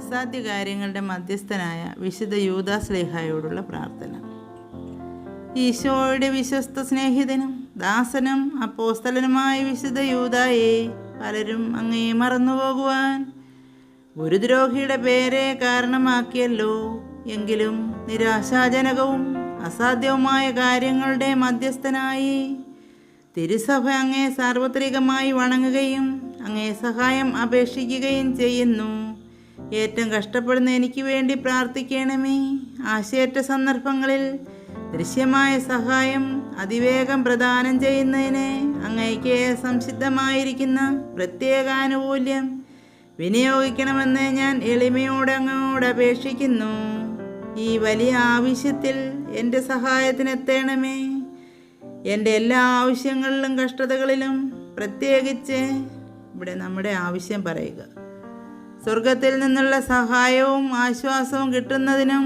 അസാധ്യ കാര്യങ്ങളുടെ മധ്യസ്ഥനായ വിശുദ്ധ യൂദാസ്ലേഹായോടുള്ള പ്രാർത്ഥന. ഈശോയുടെ വിശ്വസ്ത സ്നേഹിതനും ദാസനും അപ്പോസ്തലനുമായ വിശുദ്ധ യൂതായെ പലരും അങ്ങേ മറന്നുപോകുവാൻ ഗുരുദ്രോഹിയുടെ പേരെ കാരണമാക്കിയല്ലോ. എങ്കിലും നിരാശാജനകവും അസാധ്യവുമായ കാര്യങ്ങളുടെ മധ്യസ്ഥനായി തിരുസഭ അങ്ങേ സാർവത്രികമായി വണങ്ങുകയും അങ്ങേ സഹായം അപേക്ഷിക്കുകയും ചെയ്യുന്നു. ഏറ്റവും കഷ്ടപ്പെടുന്ന എനിക്ക് വേണ്ടി പ്രാർത്ഥിക്കണമേ. ആശയറ്റ സന്ദർഭങ്ങളിൽ ദൃശ്യമായ സഹായം അതിവേഗം പ്രദാനം ചെയ്യുന്നതിന് അങ്ങേക്ക് സംസിദ്ധമായിരിക്കുന്ന പ്രത്യേകാനുകൂല്യം വിനിയോഗിക്കണമെന്ന് ഞാൻ എളിമയോടെ അങ്ങോട് അപേക്ഷിക്കുന്നു. ഈ വലിയ ആവശ്യത്തിൽ എന്റെ സഹായത്തിനെത്തേണമേ എന്റെ എല്ലാ ആവശ്യങ്ങളിലും കഷ്ടതകളിലും പ്രത്യേകിച്ച് ഇവിടെ നമ്മുടെ ആവശ്യം പറയുക. സ്വർഗത്തിൽ നിന്നുള്ള സഹായവും ആശ്വാസവും കിട്ടുന്നതിനും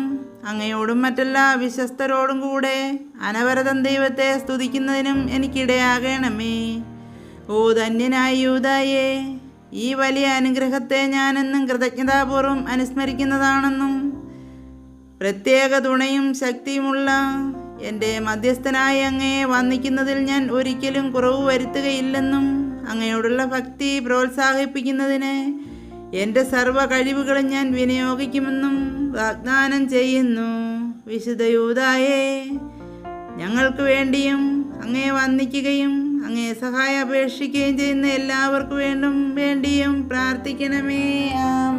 അങ്ങയോടും മറ്റെല്ലാ വിശ്വസ്തരോടും കൂടെ അനവരതം ദൈവത്തെ സ്തുതിക്കുന്നതിനും എനിക്കിടയാകണമേ. ഓ ധന്യനായ യൂതായേ ഈ വലിയ അനുഗ്രഹത്തെ ഞാനെന്നും കൃതജ്ഞതാപൂർവം അനുസ്മരിക്കുന്നതാണെന്നും പ്രത്യേക തുണയും ശക്തിയുമുള്ള എന്റെ മധ്യസ്ഥനായ അങ്ങയെ വന്ദിക്കുന്നതിൽ ഞാൻ ഒരിക്കലും കുറവ് വരുത്തുകയില്ലെന്നും അങ്ങയോടുള്ള ഭക്തി പ്രോത്സാഹിപ്പിക്കുന്നതിന് എന്റെ സർവ കഴിവുകളും ഞാൻ വിനിയോഗിക്കുമെന്നും വാഗ്ദാനം ചെയ്യുന്നു. വിശുദ്ധ യൂതായേ ഞങ്ങൾക്ക് വേണ്ടിയും അങ്ങേ വന്ദിക്കുകയും അങ്ങേ സഹായം അപേക്ഷിക്കുകയും ചെയ്യുന്ന എല്ലാവർക്കും വേണ്ടും വേണ്ടിയും പ്രാർത്ഥിക്കണമേ. ആമേ